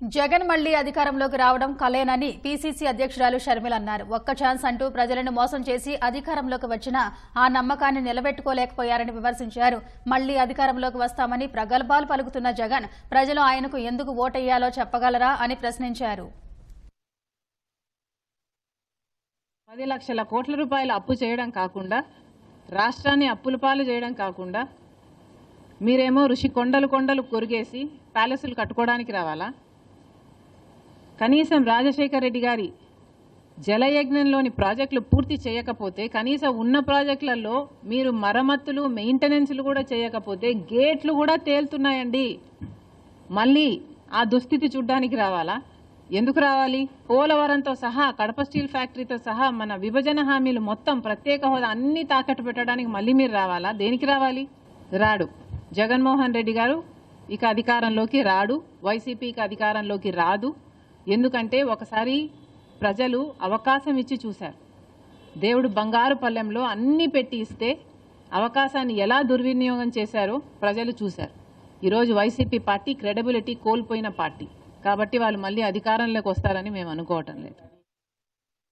జగన్ మళ్ళీ అధికారంలోకి రావడం కలేనని పీసీసీ అధ్యక్షురాలు షర్మిల అన్నారు. ఒక్క ఛాన్స్ అంటూ ప్రజలను మోసం చేసి అధికారంలోకి వచ్చినా ఆ నమ్మకాన్ని నిలబెట్టుకోలేకపోయారని విమర్శించారు. మళ్ళీ అధికారంలోకి వస్తామని ప్రగల్భాలు పలుకుతున్న జగన్ ప్రజలు ఆయనకు ఎందుకు ఓటెయ్యాలో చెప్పగలరా అని ప్రశ్నించారు. పది లక్షల కోట్ల రూపాయల అప్పు చేయడం కాకుండా రాష్ట్రాన్ని అప్పుల పాలు చేయడం కాకుండా మీరేమో ఋషి కొండలు కొండలు కొరిగేసి ప్యాలెస్లు కట్టుకోవడానికి రావాలా? కనీసం రాజశేఖర్ రెడ్డి గారి జలయజ్ఞంలోని ప్రాజెక్టులు పూర్తి చేయకపోతే కనీసం ఉన్న ప్రాజెక్టులలో మీరు మరమ్మతులు మెయింటెనెన్స్లు కూడా చేయకపోతే గేట్లు కూడా తేలుతున్నాయండి. మళ్ళీ ఆ దుస్థితి చూడ్డానికి రావాలా? ఎందుకు రావాలి? పోలవరంతో సహా కడప స్టీల్ ఫ్యాక్టరీతో సహా మన విభజన హామీలు మొత్తం ప్రత్యేక హోదా అన్ని తాకట్టు పెట్టడానికి మళ్ళీ మీరు రావాలా? దేనికి రావాలి? రాడు. జగన్మోహన్ రెడ్డి గారు ఇక అధికారంలోకి రాడు. వైసీపీకి అధికారంలోకి రాదు. ఎందుకంటే ఒకసారి ప్రజలు అవకాశం ఇచ్చి చూశారు. దేవుడు బంగారు పల్లెంలో అన్ని పెట్టి ఇస్తే అవకాశాన్ని ఎలా దుర్వినియోగం చేశారో ప్రజలు చూశారు. ఈరోజు వైసీపీ పార్టీ క్రెడిబిలిటీ కోల్పోయిన పార్టీ. కాబట్టి వాళ్ళు మళ్ళీ అధికారంలోకి వస్తారని మేము అనుకోవటం లేదు.